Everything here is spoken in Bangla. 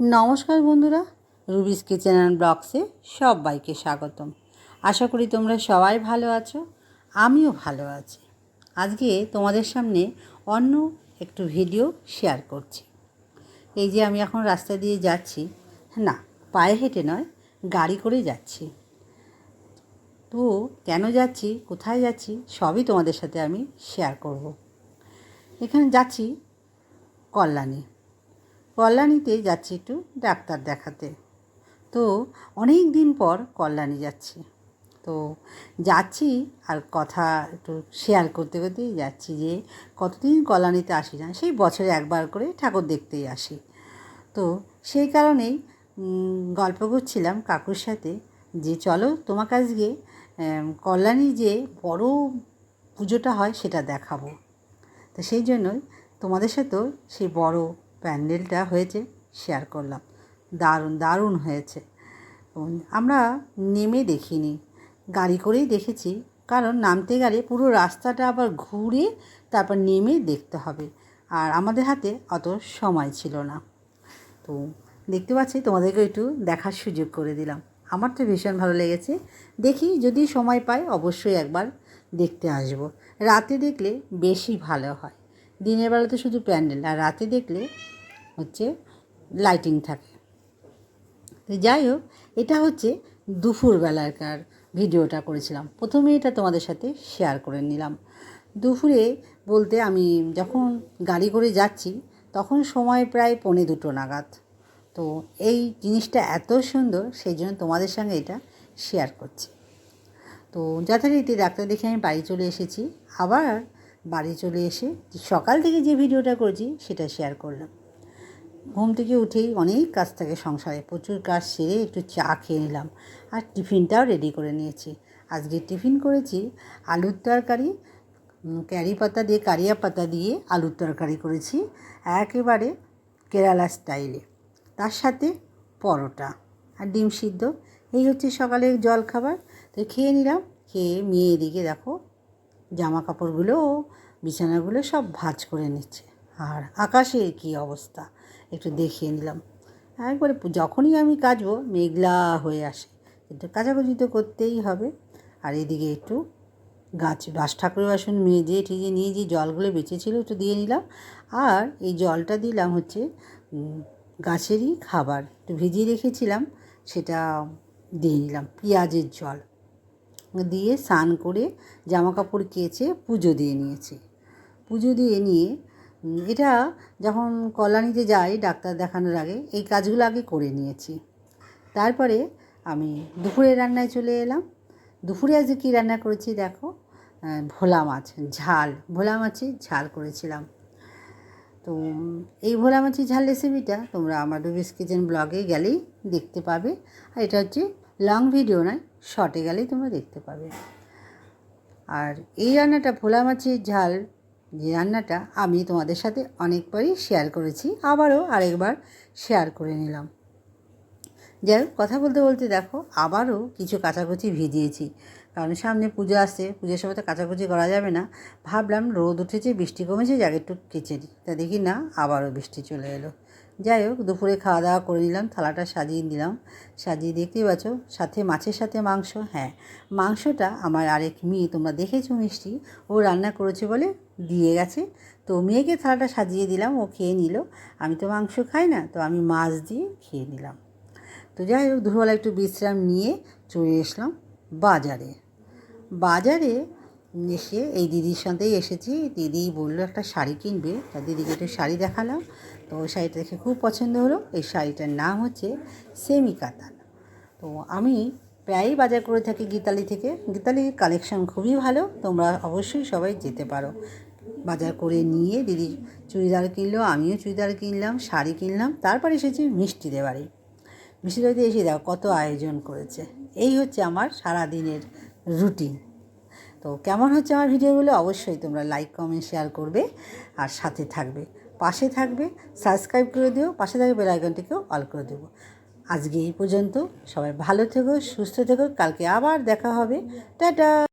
নমস্কার বন্ধুরা, রুবিস কিচেন অ্যান্ড ব্লগসে সবাইকে স্বাগতম। আশা করি তোমরা সবাই ভালো আছো, আমিও ভালো আছি। আজকে তোমাদের সামনে অন্য একটু ভিডিও শেয়ার করছি। এই যে আমি এখন রাস্তা দিয়ে যাচ্ছি, না, পায়ে হেঁটে নয়, গাড়ি করে যাচ্ছি। তো কেন যাচ্ছি, কোথায় যাচ্ছি, সবই তোমাদের সাথে আমি শেয়ার করব। এখানে যাচ্ছি কল্যাণী। কল্যাণীতে যাচ্ছি একটু ডাক্তার দেখাতে। তো অনেক দিন পর কল্যাণী যাচ্ছি। তো যাচ্ছি আর কথা একটু শেয়ার করতে করতেই যাচ্ছি যে কতদিন কল্যাণীতে আসি না সেই বছরে একবার করে ঠাকুর দেখতেই আসি। তো সেই কারণেই গল্প করছিলাম কাকুর সাথে যে চলো তোমার আম, কল্যাণী যে বড় পুজোটা হয় সেটা দেখাবো। তো সেই জন্যই তোমাদের সাথেও সেই বড় প্যান্ডেলটা হয়েছে শেয়ার করলাম। দারুণ দারুণ হয়েছে। আমরা নেমে দেখিনি। গাড়ি করেই দেখেছি, কারণ নামতে গেলে পুরো রাস্তাটা আবার ঘুরে তারপর নেমে দেখতে হবে। আর আমাদের হাতে অত সময় ছিল না। তো দেখতে পাচ্ছি তোমাদেরকে একটু দেখার সুযোগ করে দিলাম। আমার তো ভীষণ ভালো লেগেছে। দেখি যদি সময় পাই, অবশ্যই একবার দেখতে আসব। রাতে দেখলে বেশি ভালো হয়। দিনের বেলা তো শুধু প্যান্ডেল, আর রাতে দেখলে হচ্ছে লাইটিং থাকে। তো যাই হোক এটা হচ্ছে দুপুরবেলাকার ভিডিওটা করেছিলাম। প্রথমে এটা তোমাদের সাথে শেয়ার করে নিলাম। দুপুরে বলতে আমি যখন গাড়ি করে যাচ্ছি, তখন সময় প্রায় পৌনে দুটো নাগাদ। তো এই জিনিসটা এত সুন্দর, সেই জন্য তোমাদের সঙ্গে এটা শেয়ার করছি। তো যথারীতি ডাক্তার দেখে আমি বাড়ি চলে এসেছি। আবার বাড়ি চলে এসে সকাল থেকে যে ভিডিওটা করেছি, সেটা শেয়ার করলাম। ঘুম থেকে উঠেই অনেক কাজ থাকে সংসারে। প্রচুর কাজ সেরে একটু চা খেয়ে নিলাম। আর টিফিনটাও রেডি করে নিয়েছি। আজকে টিফিন করেছি আলুর তরকারি ক্যারি পাতা দিয়ে, কারিয়া পাতা দিয়ে আলুর তরকারি করেছি। একেবারে কেরালা স্টাইলে তার সাথে পরোটা আর ডিম সিদ্ধ। এই হচ্ছে সকালের জল খাবার তো খেয়ে নিলাম। খেয়ে মেয়ে এদিকে দেখো জামা কাপড়গুলো বিছানাগুলো সব ভাজ করে নিচ্ছে। আর আকাশের কী অবস্থা? একটু দেখিয়ে নিলাম। একবারে যখনই আমি কাচবো মেঘলা হয়ে আসে। কিন্তু কাচাকুচি তো করতেই হবে। আর এদিকে একটু গাছ বাস ঠাকুরের বাসন মেজে টিজে নিয়ে যে জলগুলো বেঁচেছিলো একটু দিয়ে নিলাম। আর এই জলটা দিলাম হচ্ছে গাছেরই খাবার। একটু ভিজিয়ে রেখেছিলাম, সেটা দিয়ে নিলাম, পেঁয়াজের জল। দিয়ে স্নান করে জামা কাপড় কেচে পুজো দিয়ে নিয়েছি। পুজো দিয়ে নিয়ে এটা যখন কল্যাণীতে যাই ডাক্তার দেখানোর আগে, এই কাজগুলো আগে করে নিয়েছি। তারপরে আমি দুপুরে রান্নায় চলে এলাম। দুপুরে আজকে কী রান্না করেছি দেখো? ভোলা মাছ, ঝাল, ভোলা মাছের ঝাল করেছিলাম। তো এই ভোলা মাছের ঝাল রেসিপিটা তোমরা আমার ডুবিস কিচেন ব্লগে গেলেই দেখতে পাবে। আর এটা হচ্ছে লং ভিডিও নয় শর্টে গেলেই তোমরা দেখতে পাবে। আর এই রান্নাটা ভোলা মাছের ঝাল যে রান্নাটা আমি তোমাদের সাথে অনেকবারই শেয়ার করেছি, আবারও আরেকবার শেয়ার করে নিলাম। যাই হোক, কথা বলতে বলতে দেখো, আবারও কিছু কাচাকুচি ভিজিয়েছি। কারণ সামনে পুজো আসছে, পুজোর সময় তো কাচাকুচি করা যাবে না। ভাবলাম রোদ উঠেছে, বৃষ্টি কমেছে, যাকে একটু কেচে তা দেখি না, আবারও বৃষ্টি চলে এলো। যাই হোক, দুপুরে খাওয়া দাওয়া করে নিলাম, থালাটা সাজিয়ে দিলাম সাজিয়ে দেখতেই পাচ্ছ, সাথে মাছের সাথে মাংস হ্যাঁ। মাংসটা আমার আরেক মেয়ে, তোমরা দেখেছ মিষ্টি, ও রান্না করেছে বলে দিয়ে গেছে। তো মেয়েকে থালাটা সাজিয়ে দিলাম, ও খেয়ে নিল। আমি তো মাংস খাই না, তো আমি মাছ দিয়ে খেয়ে নিলাম। তো যাই হোক, দুপুরবেলা একটু বিশ্রাম নিয়ে চলে এসলাম বাজারে। বাজারে এসে এই দিদির সাথেই এসেছি। দিদি বলল, একটা শাড়ি কিনবে। তা দিদিকে একটু শাড়ি দেখালাম। তো ওই শাড়িটা দেখে খুব পছন্দ হলো। এই শাড়িটার নাম হচ্ছে সেমি কাতান। তো আমি প্রায়ই বাজার করে থাকি গীতালি থেকে। গীতালির কালেকশন খুবই ভালো। তোমরা অবশ্যই সবাই যেতে পারো। বাজার করে নিয়ে দিদি চুড়িদার কিনলো, আমিও চুড়িদার কিনলাম, শাড়ি কিনলাম। তারপর এসেছি মিষ্টিদের বাড়ি। মিষ্টির বাড়িতে এসে দেখো কত আয়োজন করেছে। এই হচ্ছে আমার সারা দিনের রুটিন। তো কেমন হচ্ছে আমার ভিডিওগুলো? অবশ্যই তোমরা লাইক কমেন্ট শেয়ার করবে আর সাথে থাকবে। পাশে থাকবে সাবস্ক্রাইব করে দিও, পাশে থাকবে বেলাইকনটিকেও অল করে দেবো। আজকে এই পর্যন্ত, সবাই ভালো থেকো, সুস্থ থেকো, কালকে আবার দেখা হবে। টাটা!